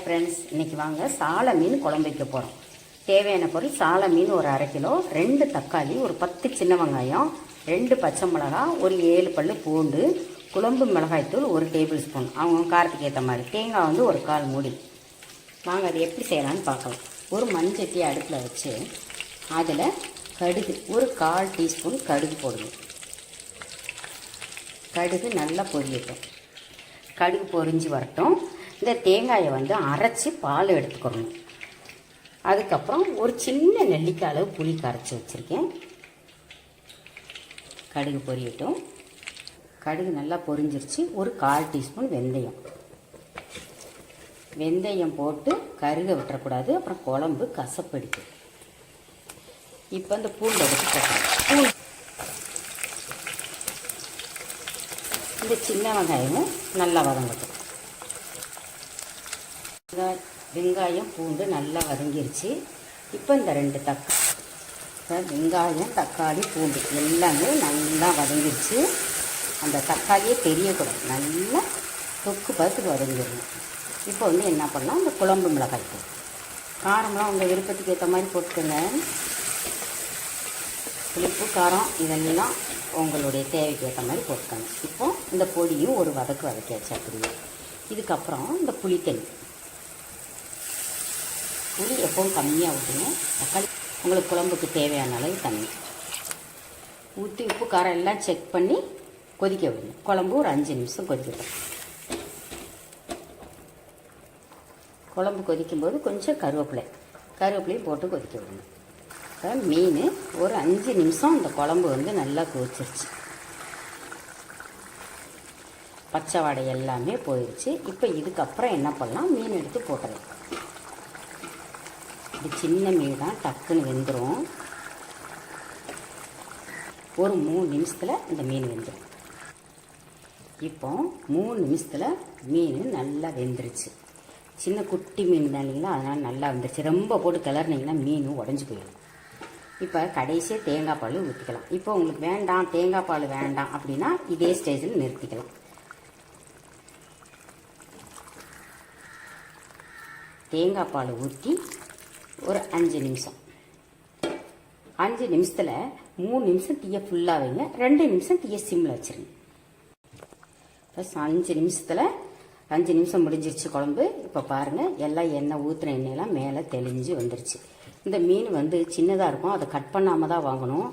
Hi friends இன்னைக்கு வாங்க சால மீன் குழம்பு வைக்க போகிறோம் தேவையான பொருள் சால மீன் ஒரு அரை கிலோ ரெண்டு தக்காளி ஒரு பத்து சின்ன வெங்காயம் ரெண்டு பச்சை மிளகா ஒரு ஏழு பல் பூண்டு குழம்பு மிளகாய்த்தூள் ஒரு டேபிள் ஸ்பூன். அவங்க காரத்துக்கு ஏற்ற மாதிரி தேங்காய் வந்து ஒரு கால் மூடி. வாங்க அது எப்படி செய்யலாம்னு பார்க்கலாம். ஒரு மண்சட்டி அடுப்பில் வச்சு அதில் கடுகு ஒரு கால் டீஸ்பூன் கடுகு போடுங்க கடுகு நல்லா பொரியட்டும். கடுகு பொரிஞ்சு வரட்டும். இந்த தேங்காயை வந்து அரைச்சி பால் எடுத்துக்கிறணும் அதுக்கப்புறம் ஒரு சின்ன நெல்லிக்காய் அளவு புளி கரைச்சி வச்சுருக்கேன். கடுகு பொரியட்டும். கடுகு நல்லா பொரிஞ்சிருச்சு. ஒரு கால் டீஸ்பூன் வெந்தயம். வெந்தயம் போட்டு கருக விட்டுறக்கூடாது. அப்புறம் குழம்பு கசப்படிக்கும். இப்போ இந்த பூண்டு எடுத்து போட்டுறேன் பூண்டு. இந்த சின்ன வெங்காயமும் நல்லா வதங்கட்டும். வெங்காய- வெங்காயம் பூண்டு நல்லா வதங்கிருச்சு. இப்போ இந்த ரெண்டு தக்காளி வெங்காயம் தக்காளி பூண்டு எல்லாமே நல்லா வதங்கிருச்சு. அந்த தக்காளியே தெரியக்கூடாது. நல்லா தொக்கு பார்த்துட்டு வதங்கிடணும். இப்போ வந்து என்ன பண்ணலாம்? இந்த குழம்பு மிளகாய் தூள். காரம்லாம் உங்கள் விருப்பத்துக்கு ஏற்ற மாதிரி போட்டுக்கோங்க. புளிப்பு காரம் இதெல்லாம் உங்களுடைய தேவைக்கு ஏற்ற மாதிரி போட்டுக்கோங்க. இப்போ இந்த பொடியும் ஒரு வதக்கு வதக்கியாச்சு அப்படியே. இதுக்கப்புறம் இந்த புளித்தண்ணி புளி எப்பவும் கம்மியாக ஊற்றணும் தக்காளி உங்களுக்கு குழம்புக்கு தேவையான அளவு தண்ணி. ஊற்றி உப்பு காரம் எல்லாம் செக் பண்ணி கொதிக்க விடணும். குழம்பு ஒரு அஞ்சு நிமிஷம் கொதிக்கட்டும். குழம்பு கொதிக்கும்போது கொஞ்சம் கருவேப்பிலை. கருவேப்பிலையும் போட்டு கொதிக்க விடணும். இப்போ மீன் ஒரு அஞ்சு நிமிஷம் அந்த குழம்பு வந்து நல்லா கொதிச்சிருச்சு. பச்சை வாடை எல்லாமே போயிடுச்சு இப்போ இதுக்கப்புறம் என்ன பண்ணலாம்? மீன் எடுத்து போட்டுடலாம். இது சின்ன மீன் தான் டக்குன்னு வெந்துடும் ஒரு மூணு நிமிஷத்தில் இந்த மீன் வெந்துடும் இப்போ மூணு நிமிஷத்தில் மீன் நல்லா வெந்துருச்சு. சின்ன குட்டி மீன் தான் இல்லைங்களா? அதனால் நல்லா வந்துருச்சு. ரொம்ப போட்டு கிளறினீங்கன்னா மீன் உடஞ்சி போயிடும். இப்போ கடைசியாக தேங்காய் பால் ஊற்றிக்கலாம் இப்போ உங்களுக்கு வேண்டாம் தேங்காய் பால் வேண்டாம் அப்படின்னா இதே ஸ்டேஜில் நிறுத்திக்கலாம். தேங்காய் பால் ஊற்றி ஒரு அஞ்சு நிமிஷம். அஞ்சு நிமிஷத்தில் மூணு நிமிஷம் தீயை ஃபுல்லாக வைங்க. ரெண்டு நிமிஷம் தீயை சிம்மில் வச்சுருங்க. ஃபஸ்ட் அஞ்சு நிமிஷத்தில் அஞ்சு நிமிஷம் முடிஞ்சிருச்சு குழம்பு. இப்போ பாருங்கள் எல்லாம் எண்ணெய் ஊற்றின எண்ணெயெல்லாம் மேலே தெளிஞ்சு வந்துருச்சு. இந்த மீன் வந்து சின்னதாக இருக்கும். அதை கட் பண்ணாமல் தான் வாங்கணும்.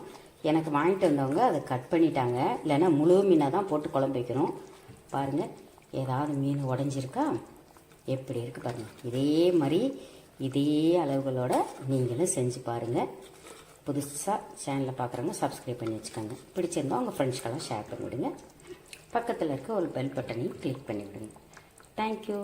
எனக்கு வாங்கிட்டு வந்தவங்க அதை கட் பண்ணிட்டாங்க. இல்லைன்னா முழு மீனாக தான் போட்டு குழம்பு வைக்கணும். பாருங்கள் ஏதாவது மீன் உடஞ்சிருக்கா? எப்படி இருக்குது பாருங்கள் இதே மாதிரி இதே அளவுகளோட நீங்களும் செஞ்சு பாருங்கள் புதுசாக சேனலில் பார்க்குறவங்க சப்ஸ்கிரைப் பண்ணி வச்சுக்கோங்க. பிடிச்சிருந்தா உங்கள் ஃப்ரெண்ட்ஸ்க்கெல்லாம் ஷேர் பண்ணிவிடுங்க. பக்கத்தில் இருக்க ஒரு பெல் பட்டனையும் கிளிக் பண்ணிவிடுங்க. தேங்க்யூ